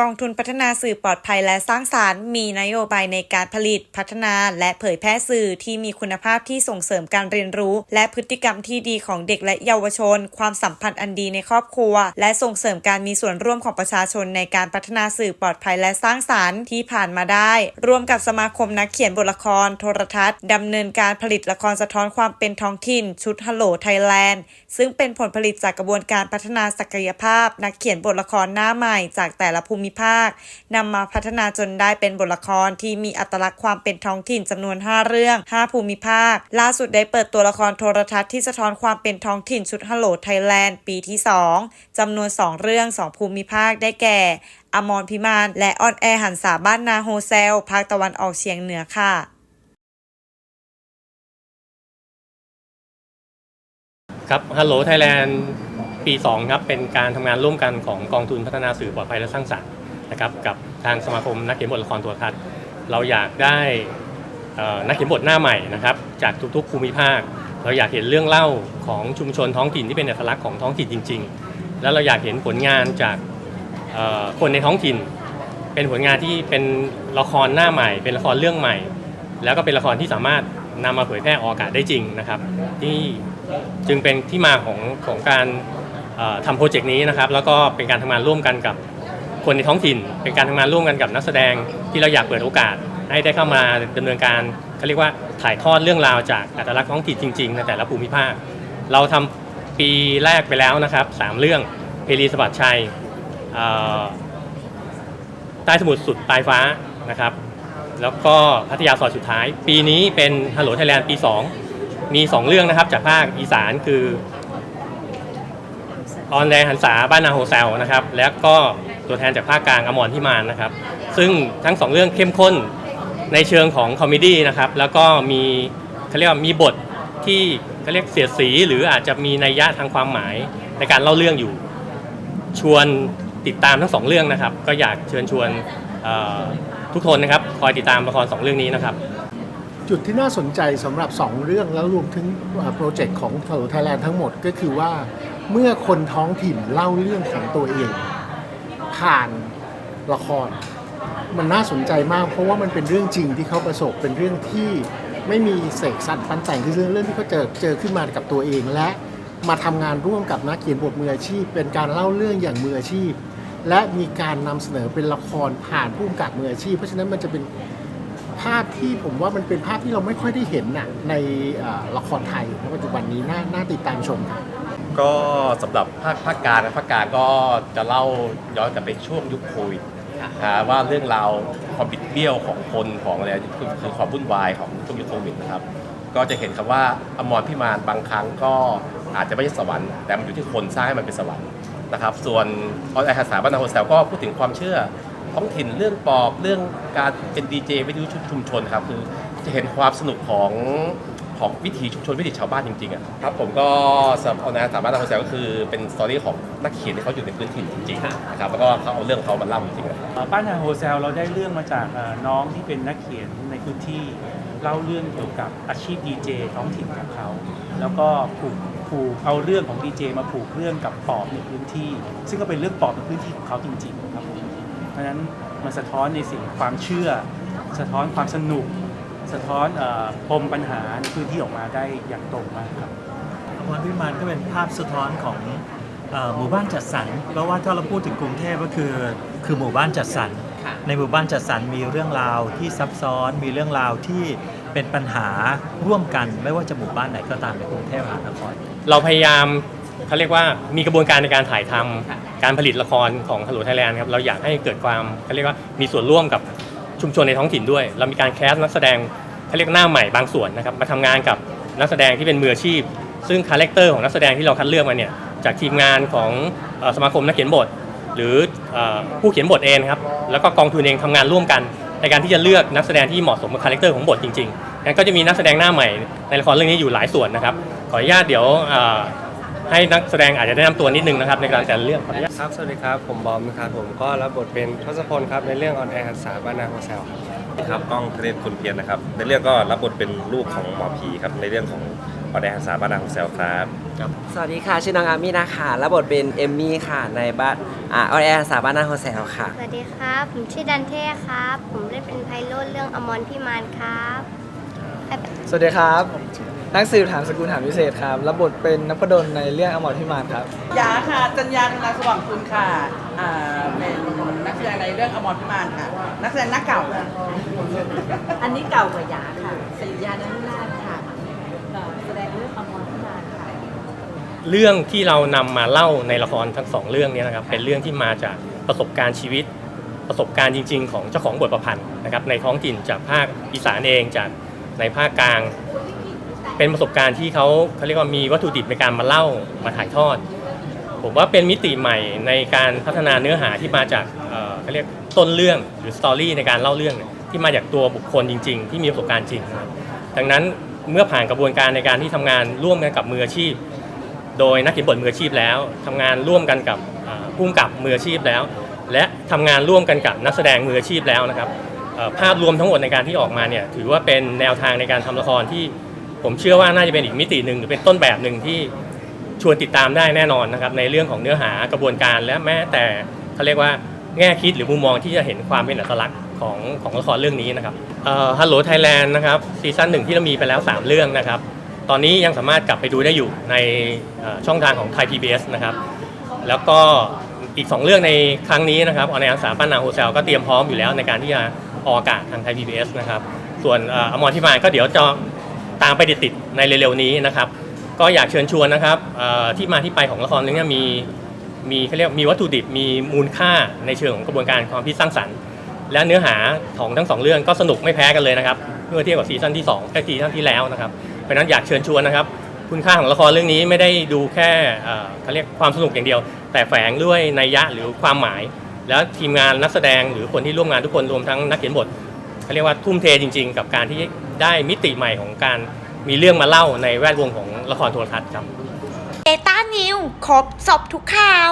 กองทุนพัฒนาสื่อปลอดภัยและสร้างสารรค์มีนโยบายในการผลิตพัฒนาและเผยแพร่สื่อที่มีคุณภาพที่ส่งเสริมการเรียนรู้ และพฤติกรรมที่ดีของเด็กและเยาวชน ความสัมพันธ์อันดีในครอบครัว และส่งเสริมการมีส่วนร่วมของประชาชนในการพัฒนาสื่อปลอดภัยและสร้างสารรค์ที่ผ่านมาได้ ร่วมกับสมาคมนักเขียนบทละคร โทรทัศน์ดำเนินการผลิตละครสะท้อนความเป็นท้องถิ่น ชุดฮัลโหลไทยแลนด์ซึ่งเป็นผลผลิตจากกระบวนการพัฒนาศักยภาพ นักเขียนบทละครหน้าใหม่จากแต่ละภูมิภาคนำมาพัฒนาจนได้เป็นบทละครที่มีอัตลักษณ์ความเป็นท้องถิ่นจำนวน 5 เรื่อง 5 ภูมิภาค ล่าสุดได้เปิดตัวละครโทรทัศน์ที่สะท้อนความเป็นท้องถิ่นชุดฮัลโหลไทยแลนด์ปีที่ 2จำนวน 2 เรื่อง 2 ภูมิภาคได้แก่อมรพิมานและออนแอร์หันษาบ้านนาโฮเซลภาคตะวันออกเฉียงเหนือค่ะครับ Hello Thailand ปี2ครับเป็นการทำงานร่วมกันของกองทุนพัฒนาสื่อปลอดภัยและสร้างสรรค์นะครับกับทางสมาคมนักเขียนบทละครโทรทัศน์ เราอยากได้นักเขียนบทหน้าใหม่นะครับจากทุกๆภูมิภาค เราอยากเห็นเรื่องเล่าของชุมชนท้องถิ่นที่เป็นเอกลักษณ์ของท้องถิ่นจริง ๆ แล้วเราอยากเห็นผลงานจากคนในท้องถิ่น เป็นผลงานที่เป็นละครหน้าใหม่ เป็นละครเรื่องใหม่ แล้วก็เป็นละครที่สามารถนำมาเผยแพร่ออกอากาศได้จริงนะครับ ที่จึงเป็นที่มาของของการ ทำโปรเจกต์นี้นะครับแล้วก็เป็นการทำงานร่วมกันกับคนในท้องถิ่น เป็นการทำงานร่วมกันกับนักแสดงที่เราอยากเปิดโอกาส ให้ได้เข้ามาดำเนินการเขาเรียกว่าถ่ายทอดเรื่องราวจากอัตลักษณ์ท้องถิ่นจริงๆในแต่ละภูมิภาค เราทำปีแรกไปแล้วนะครับสามเรื่องเพลีสบัดชัยใต้สมุทรสุดปลายฟ้านะครับ แล้วก็พัทยาซอยสุดท้าย ปีนี้เป็นฮัลโหลไทยแลนด์ปี 2 มี 2 เรื่องนะครับจากภาคอีสานคือ ออนแดหันษาบ้านนาโฮเซลนะครับแล้วก็ตัวแทนจากภาคกลางอมรพิมานนะครับ ซึ่งทั้ง2เรื่องเข้มข้นในเชิงของคอมเมดี้นะครับแล้วก็มีเขาเรียกว่ามีบทที่เขาเรียกเสียดสี หรืออาจจะมีนัยยะทางความหมายในการเล่าเรื่องอยู่ ชวนติดตามทั้งสองเรื่องนะครับ ก็อยากเชิญชวนทุกคนนะครับคอยติดตามละครสองเรื่องนี้นะครับ จุดที่น่าสนใจสำหรับ 2 เรื่องแล้วรวมถึงโปรเจกต์ของถ l ไทยแลนด์ทั้งหมดก็คือว่า เมื่อคนท้องถิ่นเล่าเรื่องของตัวเอง ผ่านละคร มันน่าสนใจมาก เพราะว่ามันเป็นเรื่องจริงที่เขาประสบเป็นเรื่องที่ไม่มีเสกสรรปันแต่งคือเรื่องเรื่องที่เขาเจอเจอขึ้นมากับตัวเองและมาทำงานร่วมกับนักเขียนบทมืออาชีพ เป็นการเล่าเรื่องอย่างมืออาชีพ และมีการนำเสนอเป็นละครผ่านผู้กำกับมืออาชีพ เพราะฉะนั้นมันจะเป็นภาพที่ผมว่ามันเป็นภาพที่เราไม่ค่อยได้เห็นน่ะในละครไทยในปัจจุบันนี้น่าน่าติดตามชมครับ ก็สำหรับภาคภาคกลางนะภาคกลางก็จะเล่าย้อนกลับไปช่วงยุคโควิดนะว่าเรื่องราวความบิดเบี้ยวของคนของอะไรคือคือความวุ่นวายของช่วงยุคโควิดนะครับ ก็จะเห็นคำว่าอมรพิมานบางครั้งก็อาจจะไม่ใช่สวรรค์แต่มันอยู่ที่คนสร้างให้มันเป็นสวรรค์นะครับ ส่วนออนไลน์ภาษาบ้านนาโฮเซลก็พูดถึงความเชื่อท้องถิ่นเรื่องปอบเรื่องการเป็นดีเจวิทยุชุมชนครับคือจะเห็นความสนุกของ ของวิถีชุมชนวิถีชาวบ้านจริงๆอะครับผมก็สำหรับเอานะสามารถทำโฮเซลก็คือเป็นสตอรี่ของนักเขียนที่เขาอยู่ในพื้นถิ่นจริงๆนะครับแล้วก็เขาเอาเรื่องเขามาเล่าจริงๆอะเอ่อบ้านนาโฮเซลเราได้เรื่องมาจากเอ่อน้องที่เป็นนักเขียนในพื้นที่เล่าเรื่องเกี่ยวกับอาชีพดีเจท้องถิ่นของเขา แล้วก็ผูกผูกเอาเรื่องของดีเจมาผูกเรื่องกับปอบในพื้นที่ ซึ่งก็เป็นเรื่องปอบในพื้นที่ของเขาจริงๆครับผมเพราะฉะนั้นมันสะท้อนในสิ่งความเชื่อ สะท้อนความสนุก สะท้อนเอ่อปมปัญหาในพื้นที่ออกมาได้อย่างตรงมากครับอมรพิมานก็เป็นภาพสะท้อนของเออหมู่บ้านจัดสรรเพราะว่าถ้าเราพูดถึงกรุงเทพก็คือคือหมู่บ้านจัดสรรในหมู่บ้านจัดสรรมีเรื่องราวที่ซับซ้อน มีเรื่องราวที่เป็นปัญหาร่วมกันไม่ว่าจะหมู่บ้านไหนก็ตามในกรุงเทพมหานครเราพยายามเขาเรียกว่ามีกระบวนการในการถ่ายทำการผลิตละครของฮัลโหลไทยแลนด์ครับเราอยากให้เกิดความเขาเรียกว่ามีส่วนร่วมกับ ชุมชนในท้องถิ่นด้วย เรามีการแคสนักแสดงเขาเรียกหน้าใหม่บางส่วนนะครับมาทำงานกับนักแสดงที่เป็นมืออาชีพ ซึ่งคาแรคเตอร์ของนักแสดงที่เราคัดเลือกมาเนี่ยจากทีมงานของสมาคมนักเขียนบท หรือผู้เขียนบทเองครับแล้วก็กองทุนเองทำงานร่วมกัน ในการที่จะเลือกนักแสดงที่เหมาะสมกับคาแรคเตอร์ของบทจริงๆงั้นก็จะมีนักแสดงหน้าใหม่ในละครเรื่องนี้อยู่หลายส่วนนะครับขออนุญาตเดี๋ยว ให้นักแสดงอาจจะแนะนำตัวนิดนึงนะครับในการแต่ละเรื่องขออนุญาตครับ สวัสดีครับ ผมบอมนะครับ ผมก็รับบทเป็นทศพลครับ ในเรื่องออนแอร์หันษาบ้านนาโฮเซลครับ ครับก้องธเนศคุณเพียรนะครับ ในเรื่องก็รับบทเป็นลูกของหมอผีครับ ในเรื่องของออนแอร์สามบ้านนาของเซลครับ สวัสดีค่ะ ชื่อน้องอามี่นะคะรับบทเป็นเอมมี่ค่ะ ในบ้านอ่าออนแอร์สาบ้านนาโฮเซลค่ะ สวัสดีครับ ผมชื่อดันเท่ครับ ผมเล่นเป็นไพโรดเรื่องอมรพิมานครับ สวัสดีครับ นักสืบถามสกุลถามพิเศษครับรับบทเป็นนพดลในเรื่องอมรพิมานครับยาค่ะ จัญญาธนาสว่างคุณค่ะอ่าเป็นนักแสดงในเรื่องอมรพิมานค่ะ นักแสดงหน้าเก่าค่ะอันนี้เก่ากว่ายาค่ะสิริยานันนาถค่ะเอ่อแสดงเรื่องอมรพิมานค่ะ เรื่องที่เรานำมาเล่าในละครทั้งสองเรื่องเนี้นะครับเป็นเรื่องที่มาจากประสบการณ์ชีวิต ประสบการณ์จริง ๆ ของเจ้าของบทประพันธ์นะครับในท้องถิ่นจากภาคอีสานเองจากในภาคกลาง เป็นประสบการณ์ที่เขาเขาเรียกว่ามีวัตถุดิบในการมาเล่ามาถ่ายทอด ผมว่าเป็นมิติใหม่ในการพัฒนาเนื้อหาที่มาจากเอ่อเขาเรียกต้นเรื่องหรือสตอรี่ในการเล่าเรื่องเนี่ยที่มาจากตัวบุคคลจริง ๆ ที่มีประสบการณ์จริงนะครับดังนั้นเมื่อผ่านกระบวนการในการที่ทำงานร่วมกันกับมืออาชีพ โดยนักเขียนบทมืออาชีพแล้วทำงานร่วมกันกับอ่าผู้กำกับมืออาชีพแล้ว และทำงานร่วมกันกับนักแสดงมืออาชีพแล้วนะครับเอ่อภาพรวมทั้งหมดในการที่ออกมาเนี่ยถือว่าเป็นแนวทางในการทำละครที่ ผมเชื่อว่าน่าจะเป็นอีกมิติหนึ่งหรือเป็นต้นแบบหนึ่งที่ชวนติดตามได้แน่นอนนะครับในเรื่องของเนื้อหากระบวนการและแม้แต่เขาเรียกว่าแง่คิดหรือมุมมองที่จะเห็นความเป็นอัตลักษณ์ของของละครเรื่องนี้นะครับฮัลโหลไทยแลนด์นะครับซีซั่นหนึ่งที่เรามีไปแล้ว 3 เรื่องนะครับ ตอนนี้ยังสามารถกลับไปดูได้อยู่ในช่องทางของไทย PBS นะครับแล้วก็อีก 2 เรื่องในครั้งนี้นะครับออนไลน์สามป้านนาโฮเซลก็เตรียมพร้อมอยู่แล้วในการที่จะออกอากาศทางไทย PBS นะครับส่วนอมรพิมาก็เดี๋ยวจะ ตามไปติดๆในเร็วๆนี้นะครับ ก็อยากเชิญชวนนะครับที่มาที่ไปของละครเรื่องนี้มีมีเขาเรียกมีวัตถุดิบมีมูลค่าในเชิงของกระบวนการความคิดสร้างสรรค์ และเนื้อหาของทั้งสองเรื่องก็สนุกไม่แพ้กันเลยนะครับเมื่อเทียบกับซีซั่นที่2ไอ้ซีซั่นที่แล้วนะครับเพราะนั้นอยากเชิญชวนนะครับ คุณค่าของละครเรื่องนี้ไม่ได้ดูแค่เอ่อเขาเรียกความสนุกอย่างเดียว แต่แฝงด้วยนัยยะหรือความหมาย แล้วทีมงานนักแสดงหรือคนที่ร่วมงานทุกคนรวมทั้งนักเขียนบทเขาเรียกว่าทุ่มเทจริง ๆ กับการที่ ได้มิติใหม่ของการมีเรื่องมาเล่าในแวดวงของละครโทรทัศน์ครับเอต้านิวครบสอบทุกข่าว